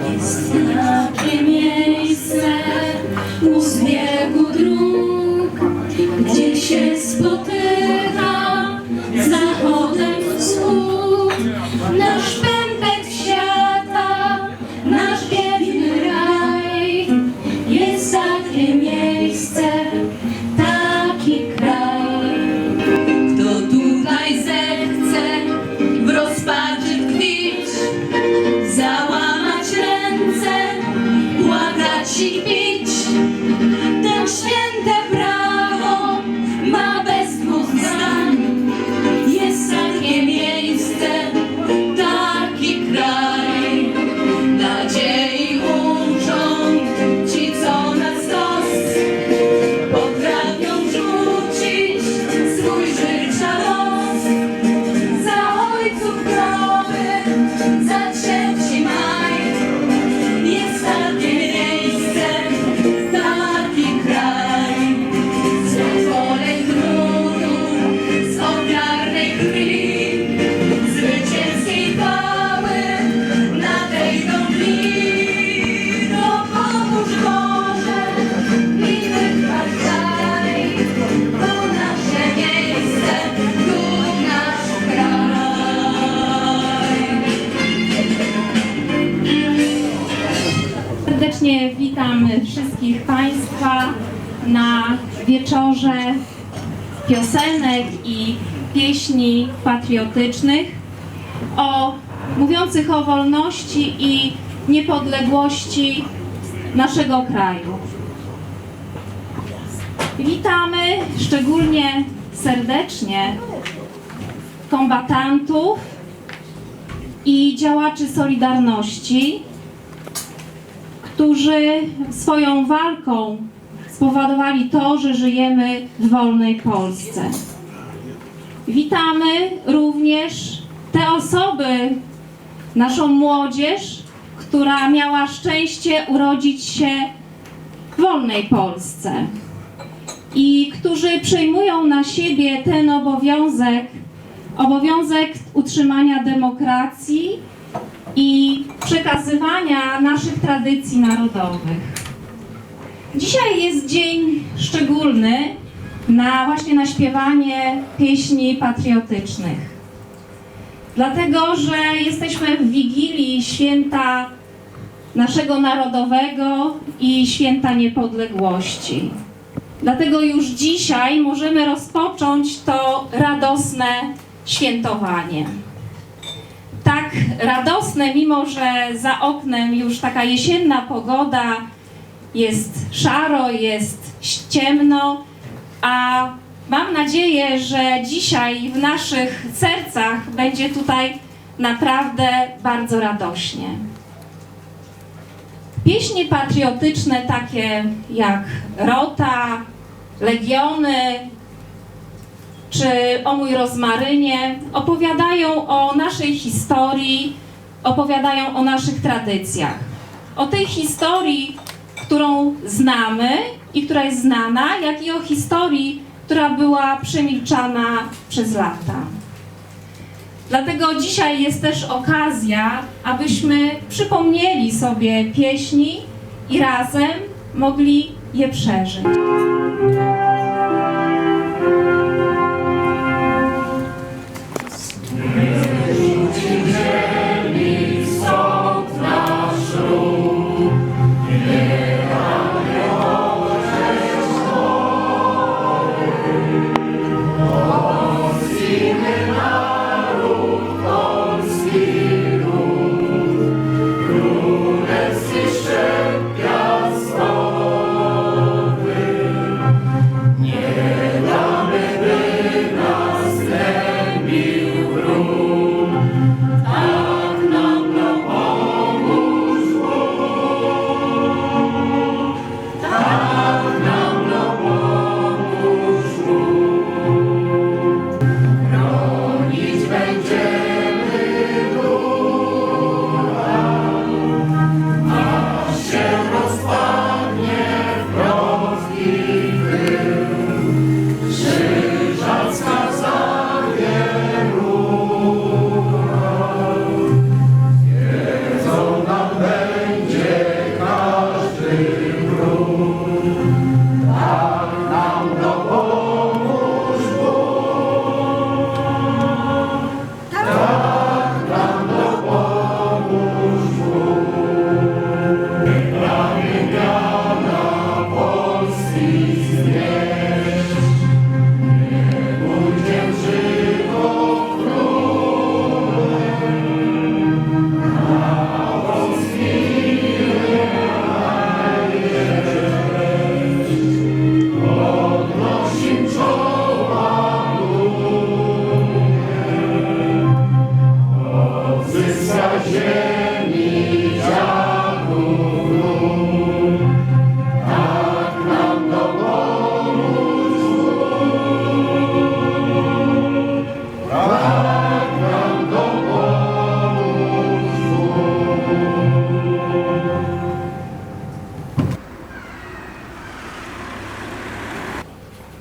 Jest takie miejsce u zbiegu dróg, gdzie się spotyka na wieczorze piosenek i pieśni patriotycznych o mówiących o wolności i niepodległości naszego kraju. Witamy szczególnie serdecznie kombatantów i działaczy Solidarności, którzy swoją walką spowodowali to, że żyjemy w wolnej Polsce. Witamy również te osoby, naszą młodzież, która miała szczęście urodzić się w wolnej Polsce i którzy przejmują na siebie ten obowiązek, obowiązek utrzymania demokracji i przekazywania naszych tradycji narodowych. Dzisiaj jest dzień szczególny na właśnie na śpiewanie pieśni patriotycznych. Dlatego, że jesteśmy w Wigilii święta naszego narodowego i święta niepodległości. Dlatego już dzisiaj możemy rozpocząć to radosne świętowanie tak radosne, mimo że za oknem już taka jesienna pogoda, jest szaro, jest ciemno, a mam nadzieję, że dzisiaj w naszych sercach będzie tutaj naprawdę bardzo radośnie. Pieśni patriotyczne takie jak Rota, Legiony, czy o mój rozmarynie opowiadają o naszej historii, opowiadają o naszych tradycjach. O tej historii, którą znamy i która jest znana, jak i o historii, która była przemilczana przez lata. Dlatego dzisiaj jest też okazja, abyśmy przypomnieli sobie pieśni i razem mogli je przeżyć.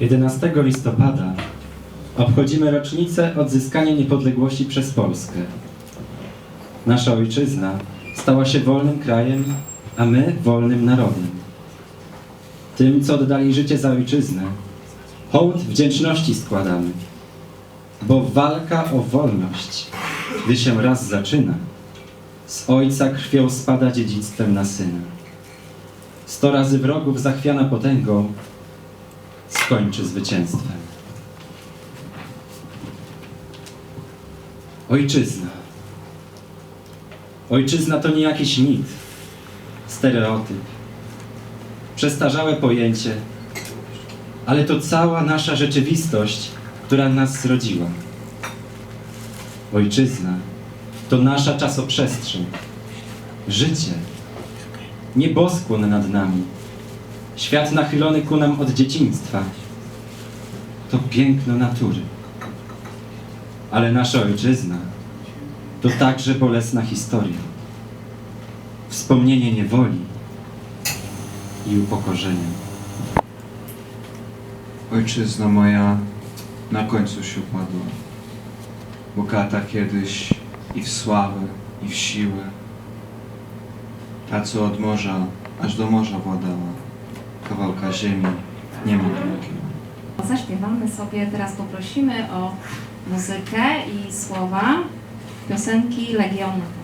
11 listopada obchodzimy rocznicę odzyskania niepodległości przez Polskę. Nasza ojczyzna stała się wolnym krajem, a my wolnym narodem. Tym, co oddali życie za ojczyznę, hołd wdzięczności składamy, bo walka o wolność, gdy się raz zaczyna, z ojca krwią spada dziedzictwem na syna. Sto razy wrogów zachwiana potęgą, skończy zwycięstwem. Ojczyzna. Ojczyzna to nie jakiś mit, stereotyp, przestarzałe pojęcie, ale to cała nasza rzeczywistość, która nas zrodziła. Ojczyzna to nasza czasoprzestrzeń, życie, nieboskłon nad nami, świat nachylony ku nam od dzieciństwa. To piękno natury. Ale nasza ojczyzna to także bolesna historia. Wspomnienie niewoli i upokorzenia. Ojczyzna moja na końcu się upadła. Bogata kiedyś i w sławę, i w siłę. Ta, co od morza aż do morza władała. Kawałka ziemi nie ma drugiego. Zaśpiewamy sobie, teraz poprosimy o muzykę i słowa piosenki Legionu.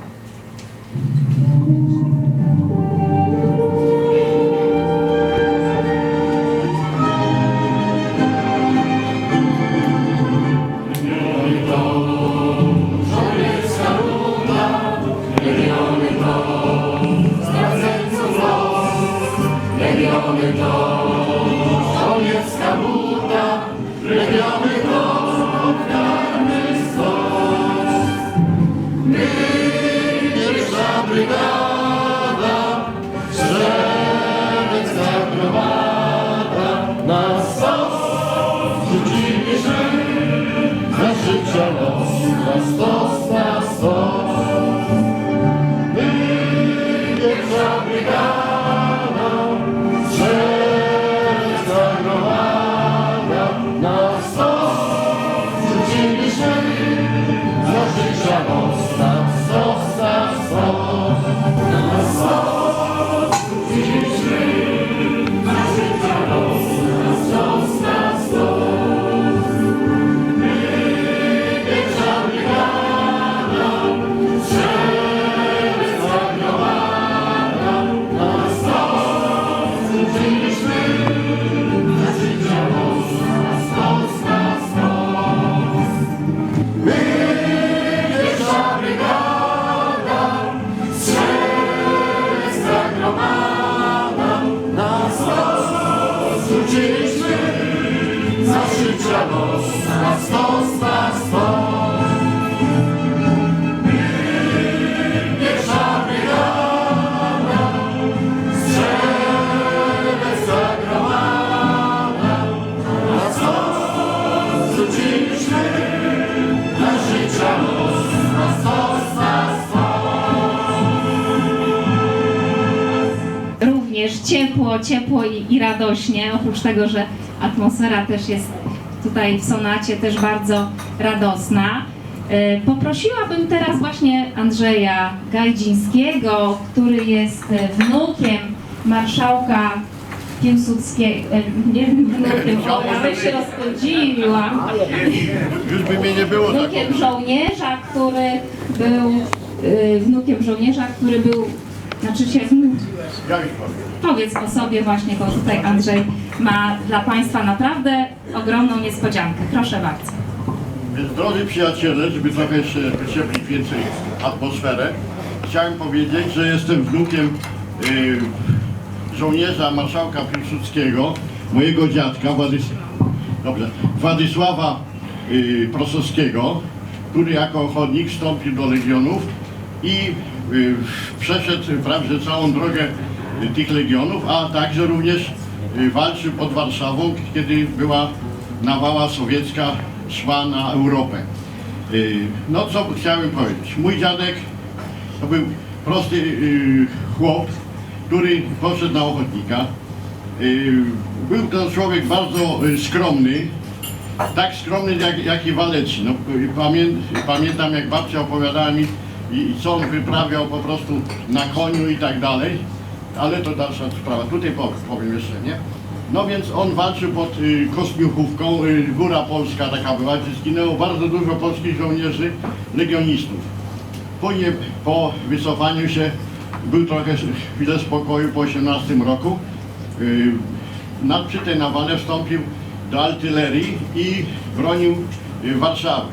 Ciepło, ciepło i, i radośnie, oprócz tego, że atmosfera też jest tutaj w sonacie też bardzo radosna. E, Poprosiłabym teraz właśnie Andrzeja Gajdzińskiego, który jest e, wnukiem marszałka Piłsudskiego, e, nie wnukiem, o, nawet się rozchodziłam. Już by mnie nie było tak. Wnukiem żołnierza, który był, wnukiem żołnierza, który był, znaczy się, powiedz o sobie właśnie, bo tutaj Andrzej ma dla Państwa naprawdę ogromną niespodziankę. Proszę bardzo. Więc drodzy przyjaciele, żeby trochę jeszcze wycieplić więcej atmosferę, chciałem powiedzieć, że jestem wnukiem y, żołnierza marszałka Piłsudskiego, mojego dziadka Władys Dobrze, Władysława y, Prosowskiego, który jako ochotnik wstąpił do Legionów i przeszedł prawie całą drogę y, tych Legionów, a także również y, walczył pod Warszawą, kiedy była nawała sowiecka szła na Europę. Y, No co chciałem powiedzieć. Mój dziadek to był prosty y, chłop, który poszedł na ochotnika Y, Był to człowiek bardzo y, skromny, tak skromny jak, jak i waleczny. No, y, pamię, pamiętam jak babcia opowiadała mi i, co on wyprawiał po prostu na koniu i tak dalej, ale to dalsza sprawa. Tutaj powiem, jeszcze, nie? No więc on walczył pod y, Kosmiuchówką, y, Góra Polska taka była, gdzie zginęło bardzo dużo polskich żołnierzy, legionistów. Później po wycofaniu się był trochę chwilę spokoju po 18 roku. Yy, na, przy tej nawale wstąpił do artylerii i bronił yy, Warszawy.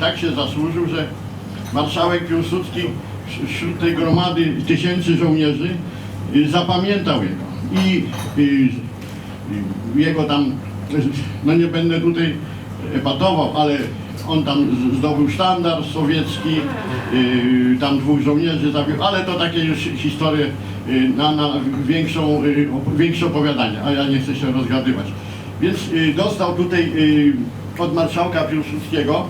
Tak się zasłużył, że marszałek Piłsudski wś- wśród tej gromady tysięcy żołnierzy yy, zapamiętał jego. I yy, yy, jego tam, no nie będę tutaj epatował, ale on tam zdobył sztandar sowiecki, tam dwóch żołnierzy zabił, ale to takie już historie na, na większą, większe opowiadanie, a ja nie chcę się rozgadywać. Więc dostał tutaj od marszałka Piłsudskiego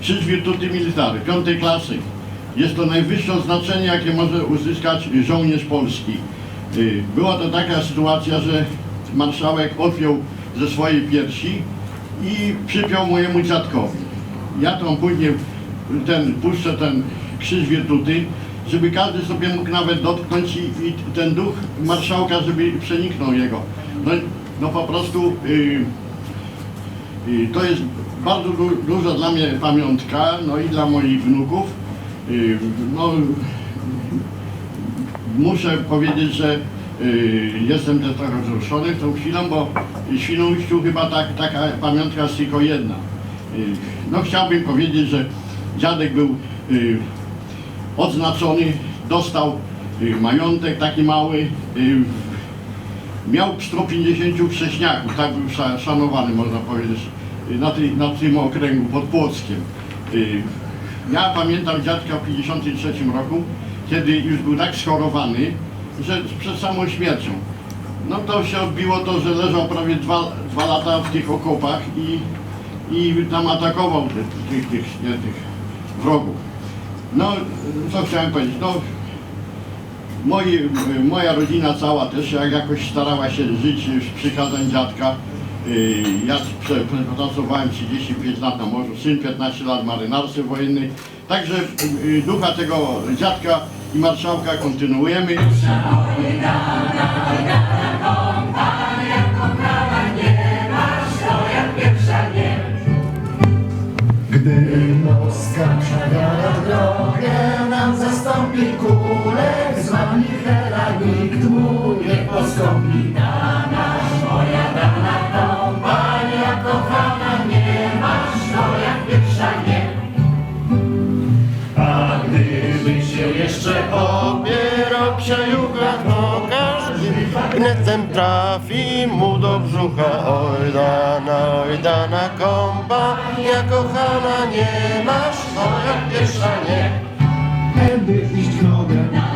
Krzyż Virtuti Military, piątej klasy. Jest to najwyższe oznaczenie, jakie może uzyskać żołnierz polski. Yy, Była to taka sytuacja, że marszałek odpiął ze swojej piersi i przypiął mojemu dziadkowi. Ja tam później ten, puszczę ten krzyż wirtuty, żeby każdy sobie mógł nawet dotknąć i, i ten duch marszałka, żeby przeniknął jego. No, no po prostu y, y, to jest bardzo du, duża dla mnie pamiątka, no i dla moich wnuków. Y, no, muszę powiedzieć, że y, jestem też trochę wzruszony tą chwilą, bo w Świnoujściu chyba tak, taka pamiątka jest tylko jedna. Y, no chciałbym powiedzieć, że dziadek był odznaczony, dostał majątek taki mały, miał 150 wrześniaków, tak był sza- szanowany można powiedzieć na, tej, na tym okręgu pod Płockiem. Y, Ja pamiętam dziadka w 53 roku, kiedy już był tak schorowany, że przed samą śmiercią. No to się odbiło to, że leżał prawie dwa, dwa lata w tych okopach i, i tam atakował tych, tych, tych, nie, tych wrogów. No, co chciałem powiedzieć, no moi, moja rodzina cała też jak, jakoś starała się żyć z przykazań dziadka. Yy, Ja pracowałem 35 lat na morzu, syn 15 lat marynarce wojennej. Także yy, ducha tego dziadka i marszałka kontynuujemy. Gdy Moskwa przewiara drogę, nam zastąpi kulek z wami nikt mu nie postąpi. Się jeszcze opierał psiajucha, to każdy gnetem trafi mu do brzucha. Oj dana, oj dana kompa, ja kochana nie masz, to jak pierwsza nie. Tędy iść mogę.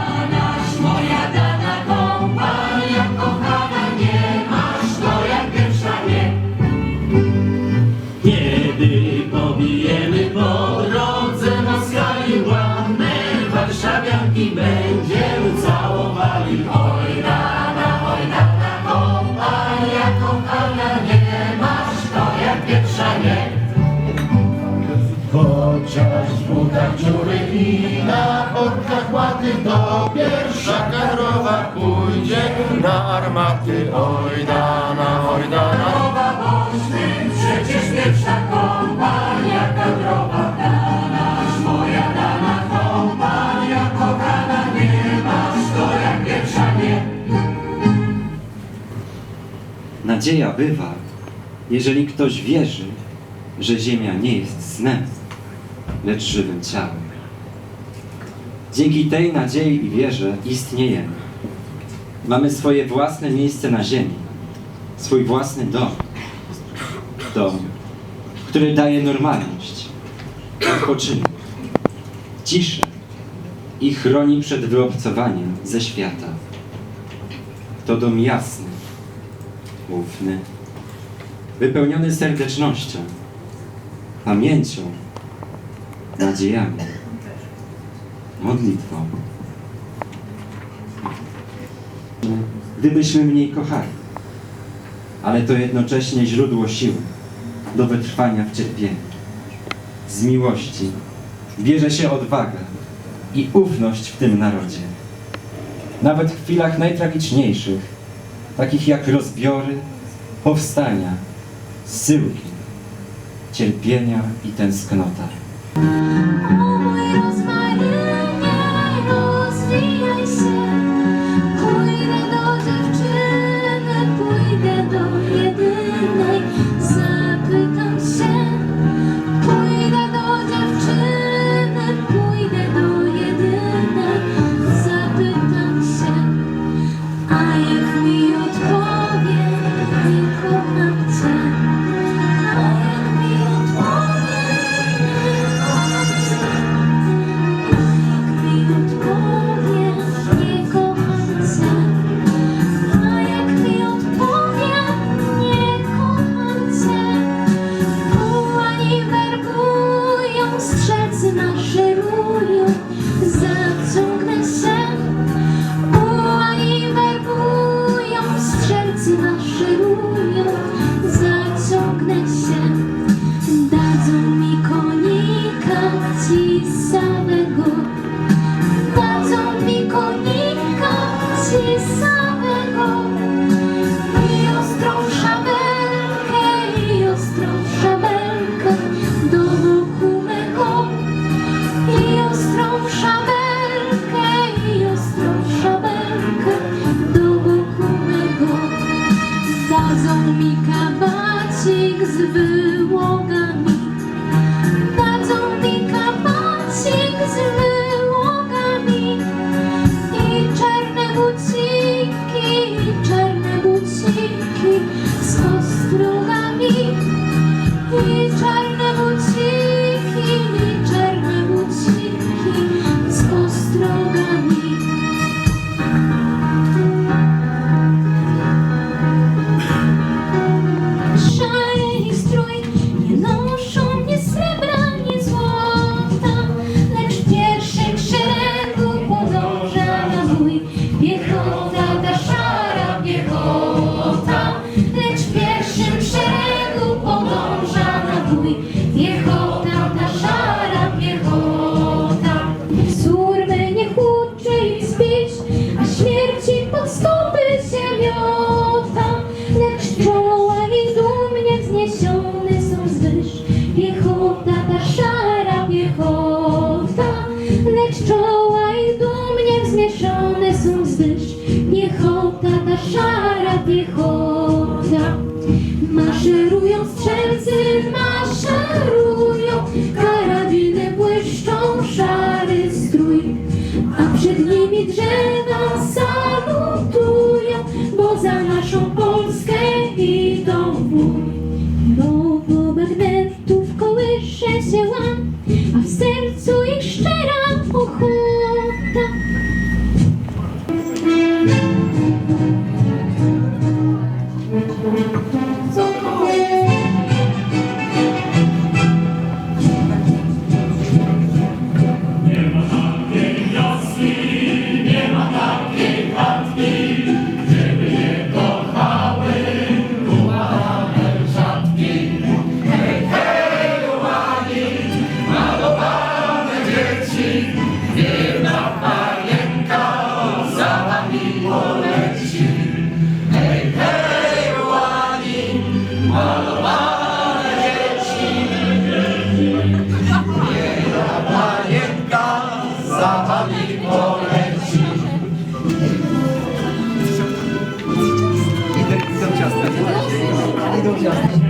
Chociaż w butach dziury i na portkach łaty To pierwsza kadrowa pójdzie na armaty. Oj dana, oj dana. Przecież pierwsza kompania kadrowa. Nasz moja dana kompania kochana nie masz, to jak pierwsza nie. Nadzieja bywa, jeżeli ktoś wierzy, że Ziemia nie jest snem, lecz żywym ciałem. Dzięki tej nadziei i wierze istniejemy. Mamy swoje własne miejsce na ziemi, swój własny dom. Dom, który daje normalność, odpoczynek, ciszę i chroni przed wyobcowaniem ze świata. To dom jasny, ufny, wypełniony serdecznością, pamięcią, nadziejami, modlitwą. Gdybyśmy mniej kochali, ale to jednocześnie źródło siły do wytrwania w cierpieniu. Z miłości bierze się odwaga i ufność w tym narodzie. Nawet w chwilach najtragiczniejszych, takich jak rozbiory, powstania, syłki, cierpienia i tęsknota. Oh, szara piechota. Maszerują strzelcy na Unidos.